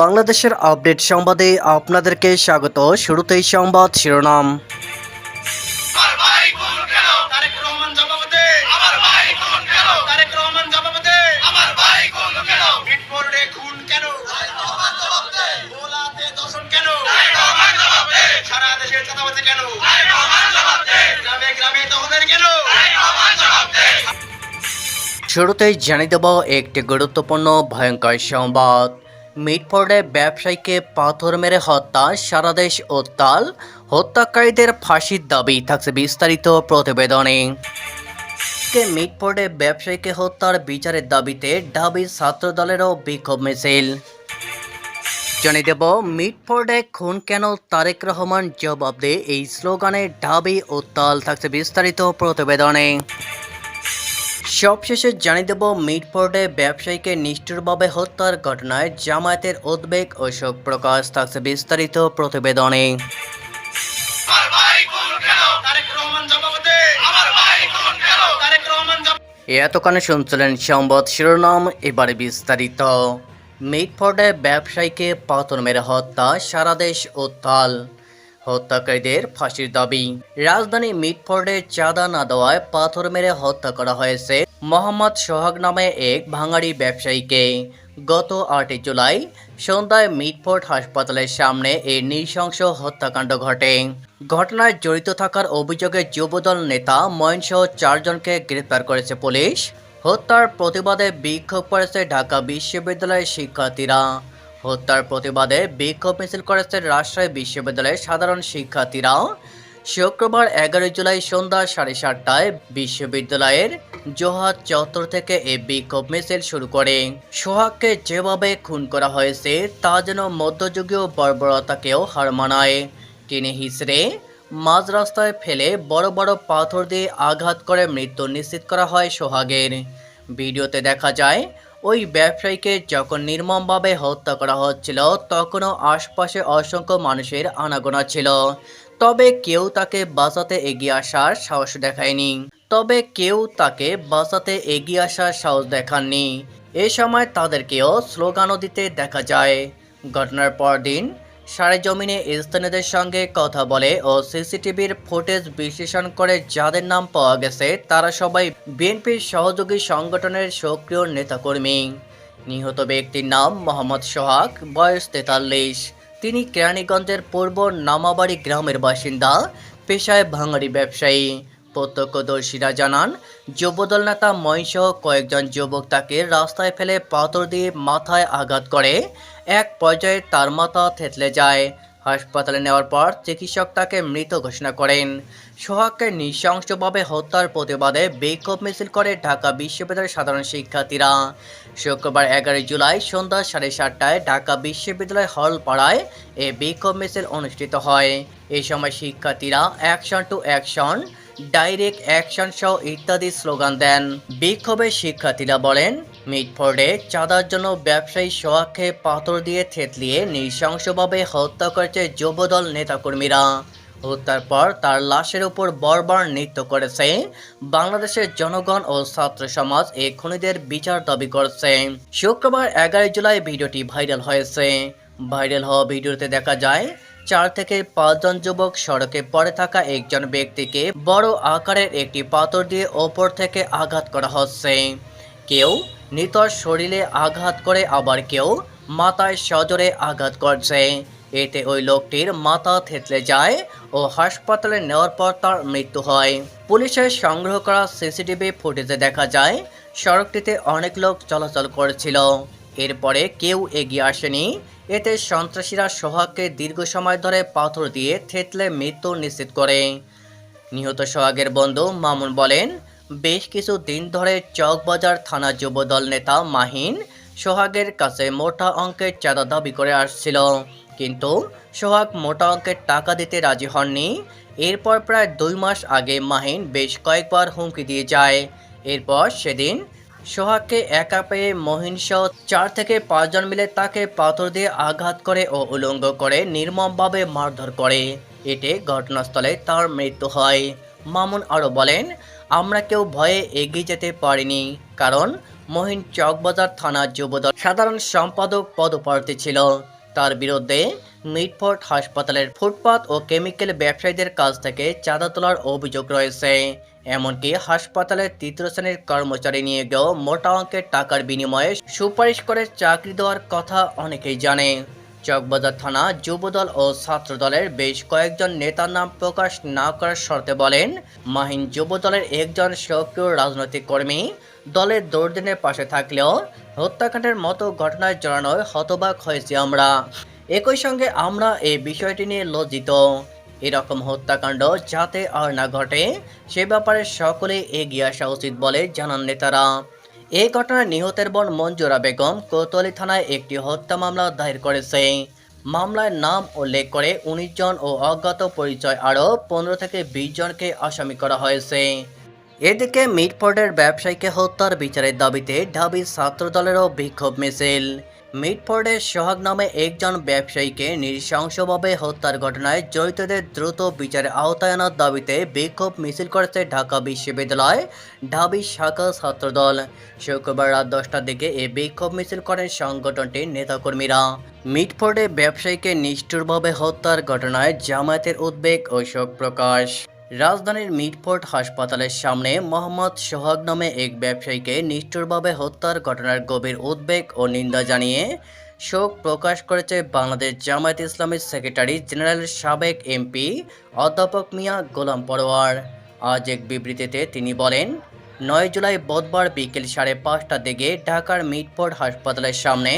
বাংলাদেশের আপডেট সংবাদে আপনাদেরকে স্বাগত। শুরুতেই সংবাদ শিরোনাম। সারা দেশে চাঁদাবাজি কেন? গ্রামে গ্রামে তহদের কেন? শুরুতেই জানিয়ে দেব একটি গুরুত্বপূর্ণ ভয়ঙ্কর সংবাদ। মিটফোর্ডে ব্যবসায়ীকে পাথর মেরে হত্যা সারা দেশ উত্তাল। হত্যাকারীদের ফাঁসির দাবি থাকছে বিস্তারিত প্রতিবেদনে। কে মিটফোর্ডে ব্যবসায়ীকে হত্যার বিচারের দাবিতে ঢাবি ছাত্র দলেরও বিক্ষোভ মিছিল। জানিয়ে দেব মিটফোর্ডে খুন কেন তারেক রহমান? জবাব দে এই স্লোগানে ঢাবি উত্তাল থাকছে বিস্তারিত প্রতিবেদনে। সবশেষে জানিয়ে দেব মিটফোর্ডে ব্যবসায়ীকে নিষ্ঠুরভাবে হত্যার ঘটনায় জামায়াতের উদ্বেগ ও শোক প্রকাশ থাকছে বিস্তারিত প্রতিবেদনে। এতক্ষণে শুনছিলেন সংবাদ শিরোনাম এবারে বিস্তারিত। মিটফোর্ডে ব্যবসায়ীকে পাথর মেরে হত্যা, সারা দেশ উত্তাল। হত্যাকারীদের ফাঁসির দাবি। রাজধানী মিটফোর্ডে চাঁদা না দেওয়ায় পাথর মেরে হত্যা করা হয়েছে মোহাম্মদ সোহাগ নামে এক ভাঙাড়ি ব্যবসায়ীকে। গত আটই জুলাই সন্ধ্যায় মিটফোর্ড হাসপাতালের সামনে এই নৃশংস হত্যাকাণ্ড ঘটে। ঘটনায় জড়িত থাকার অভিযোগে যুবদল নেতা ময়নসহ চারজনকে গ্রেপ্তার করেছে পুলিশ। হত্যার প্রতিবাদে বিক্ষোভ করেছে ঢাকা বিশ্ববিদ্যালয়ের শিক্ষার্থীরা। হত্যার প্রতিবাদে বিক্ষোভ মিছিল করেছে রাজশাহী বিশ্ববিদ্যালয়ের সাধারণ শিক্ষার্থীরা। শুক্রবার এগারোই জুলাই সন্ধ্যা সাড়ে সাতটায় বিশ্ববিদ্যালয়ের জোহার চত্বর থেকে এই বিক্ষোভ মিছিল শুরু করে। সোহাগকে যেভাবে খুন করা হয়েছে, তা যেন মধ্যযুগীয় বর্বরতাকেও হার মানায়। টেনে হিসড়ে মাঝ রাস্তায় ফেলে বড় বড় পাথর দিয়ে আঘাত করে মৃত্যু নিশ্চিত করা হয় সোহাগের। ভিডিওতে দেখা যায়, ওই ব্যবসায়ীকে যখন নির্মমভাবে হত্যা করা হচ্ছিল, তখনও আশপাশে অসংখ্য মানুষের আনাগোনা ছিল। তবে কেউ তাকে বাঁচাতে এগিয়ে আসার সাহস দেখায়নি। তবে কেউ তাকে বাঁচাতে এগিয়ে আসার সাহস দেখাননি। এ সময় তাদেরকেও স্লোগানও দিতে দেখা যায়। ঘটনার পর দিন সারে জমিনে স্থানীয়দের সঙ্গে কথা বলে ও সিসিটিভির ফুটেজ বিশ্লেষণ করে যাদের নাম পাওয়া গেছে, তারা সবাই বিএনপির সহযোগী সংগঠনের সক্রিয় নেতাকর্মী। নিহত ব্যক্তির নাম মোহাম্মদ সোহাগ, বয়স তেতাল্লিশ। তিনি কেরানীগঞ্জের পূর্ব নামাবাড়ি গ্রামের বাসিন্দা, পেশায় ভাঙাড়ি ব্যবসায়ী। প্রত্যক্ষদর্শীরা জানান, যুবদল নেতা ময়সহ কয়েকজন যুবক তাকে রাস্তায় ফেলে পাথর দিয়ে মাথায় আঘাত করে। এক পর্যায়ে তার মাথা থেতলে যায়। হাসপাতালে নেওয়ার পর চিকিৎসক তাকে মৃত ঘোষণা করেন। সোহাগকে নৃশংসভাবে হত্যার প্রতিবাদে বিক্ষোভ মিছিল করে ঢাকা বিশ্ববিদ্যালয়ের সাধারণ শিক্ষার্থীরা। শুক্রবার এগারোই জুলাই সন্ধ্যা সাড়ে সাতটায় ঢাকা বিশ্ববিদ্যালয় হল পাড়ায় এ বিক্ষোভ মিছিল অনুষ্ঠিত হয়। এই সময় শিক্ষার্থীরা action to action direct action সহ ইত্যাদি স্লোগান দেন। বিক্ষোভে শিক্ষার্থীরা বলেন মিটফোর্ডে চাঁদার জন্য ব্যবসায়ী সোহাগকে পাথর দিয়ে থেতলিয়ে নৃশংসভাবে হত্যা করেছে যুবদল নেতাকর্মীরা। হত্যার পর তার লাশের উপর বর্বর নৃত্য করেছে। বাংলাদেশের জনগণ ও ছাত্র সমাজ এই খুনিদের বিচার দাবি করছে। শুক্রবার এগারোই জুলাই ভিডিওটি ভাইরাল হয়েছে। ভাইরাল হওয়া ভিডিওতে দেখা যায় চার থেকে পাঁচজন যুবক সড়কে পড়ে থাকা একজন ব্যক্তিকে বড় আকারের একটি পাথর দিয়ে ওপর থেকে আঘাত করা হচ্ছে। কেউ নিতর শরীরে আঘাত করে, আবার কেউ মাথায় সজোরে আঘাত করছে। এতে ওই লোকটির মাথা থেতলে যায় ও হাসপাতালে নেওয়ার পর তার মৃত্যু হয়। পুলিশের সংগ্রহ করা সিসিটিভি ফুটেজে দেখা যায়, সড়কটিতে অনেক লোক চলাচল করেছিল। এরপরে কেউ এগিয়ে আসেনি। এতে সন্ত্রাসীরা সোহাগকে দীর্ঘ সময় ধরে পাথর দিয়ে থেতলে মৃত্যু নিশ্চিত করে। নিহত সোহাগের বন্ধু মামুন বলেন, বেশ কিছু দিন ধরে চকবাজার থানা যুবদল নেতা মাহিন সোহাগের কাছে মোটা অঙ্কের চাঁদা দাবি করে আসছিল। কিন্তু সোহাগ মোটা অঙ্কের টাকা দিতে রাজি হননি। এরপর প্রায় দুই মাস আগে মাহিন বেশ কয়েকবার হুমকি দিয়ে যায়। এরপর সেদিন সোহাগকে একা পেয়ে সহ চার থেকে পাঁচজন মিলে তাকে পাথর দিয়ে আঘাত করে ও উলঙ্গ করে নির্মমভাবে মারধর করে। এতে ঘটনাস্থলে তার মৃত্যু হয়। মামুন আরও বলেন, আমরা কেউ ভয়ে এগিয়ে যেতে পারিনি, কারণ মহিন চকবাজার থানার যুবদল সাধারণ সম্পাদক পদপ্রার্থী ছিল। তার বিরুদ্ধে মিটফোর্ট হাসপাতালের ফুটপাত ও কেমিক্যাল ব্যবসায়ীদের কাছ থেকে চাঁদা তোলার অভিযোগ রয়েছে। এমনকি হাসপাতালের তৃতীয় শ্রেণির কর্মচারী নিয়ে গিয়েও মোটা অঙ্কের টাকার বিনিময়ে সুপারিশ করে চাকরি দেওয়ার কথা অনেকেই জানে। চকবাজার থানা যুবদল ও ছাত্রদলের বেশ কয়েকজন নেতার নাম প্রকাশ না করার শর্তে বলেন, মাহিন যুবদলের একজন সক্রিয় রাজনৈতিক কর্মী দলের দুর্দিনের পাশে থাকলেও হত্যাকাণ্ডের মতো ঘটনায় জড়ানোয় হতবাক হয়েছি আমরা। একই সঙ্গে আমরা এই বিষয়টি নিয়ে লজ্জিত। এরকম হত্যাকাণ্ড যাতে আর না ঘটে, সে ব্যাপারে সকলে এগিয়ে আসা উচিত বলে জানান নেতারা। এই ঘটনায় নিহতের বোন মঞ্জুরা বেগম কোতোয়ালি থানায় একটি হত্যা মামলা দায়ের করেছে। মামলায় নাম উল্লেখ করে উনিশ জন ও অজ্ঞাত পরিচয় আরও পনেরো থেকে বিশ জনকে আসামি করা হয়েছে। এদিকে মিটফোর্ডের ব্যবসায়ীকে হত্যার বিচারের দাবিতে ঢাবি ছাত্রদলেরও বিক্ষোভ মিছিল। মিটফোর্ডের সোহাগ নামে একজন ব্যবসায়ীকে নৃশংসভাবে হত্যার ঘটনায় জড়িতদের দ্রুত বিচারের আওতায় আনার দাবিতে বিক্ষোভ মিছিল করেছে ঢাকা বিশ্ববিদ্যালয় ঢাবি শাখা ছাত্রদল। শুক্রবার রাত দশটার দিকে এই বিক্ষোভ মিছিল করেন সংগঠনটির নেতাকর্মীরা। মিটফোর্ডে ব্যবসায়ীকে নিষ্ঠুরভাবে হত্যার ঘটনায় জামায়াতের উদ্বেগ ও শোক প্রকাশ। রাজধানীর মিটফোর্ট হাসপাতালের সামনে মোহাম্মদ সোহাগ নামে এক ব্যবসায়ীকে নিষ্ঠুরভাবে হত্যার ঘটনার গভীর উদ্বেগ ও নিন্দা জানিয়ে শোক প্রকাশ করেছে বাংলাদেশ জামায়াত ইসলামের সেক্রেটারি জেনারেল সাবেক এমপি অধ্যাপক মিয়া গোলাম পরোয়ার। আজ এক বিবৃতিতে তিনি বলেন, নয় জুলাই বুধবার বিকেল সাড়ে পাঁচটার দিকে ঢাকার মিটফোর্ট হাসপাতালের সামনে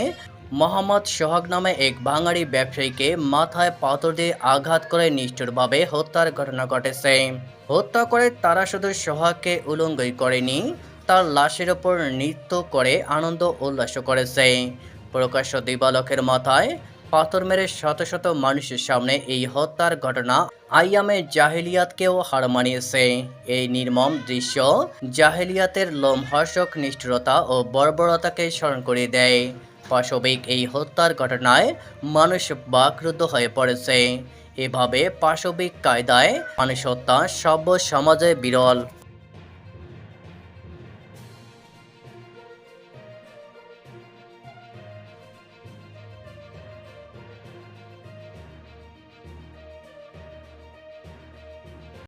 মোহাম্মদ সোহাগ নামে এক বাঙালি ব্যবসায়ীকে মাথায় পাথর দিয়ে আঘাত করে নিষ্ঠুরভাবে হত্যার ঘটনা ঘটেছে। হত্যা করে তারা শুধু সোহাগকে উলঙ্গই করেনি, তার লাশের ওপর নৃত্য করে আনন্দ উল্লাস করেছে। প্রকাশ্য দিবালকের মাথায় পাথর মেরে শত শত মানুষের সামনে এই হত্যার ঘটনা আইয়ামে জাহেলিয়াতকেও হার মানিয়েছে। এই নির্মম দৃশ্য জাহেলিয়াতের লোমহর্ষক নিষ্ঠুরতা ও বর্বরতাকে স্মরণ করিয়ে দেয়। পাশবিক এই হত্যার ঘটনায় মানুষ বাকরুদ্ধ হয়ে পড়েছে। এভাবে পাশবিক কায়দায় মানুষ হত্যা সভ্য সমাজে বিরল।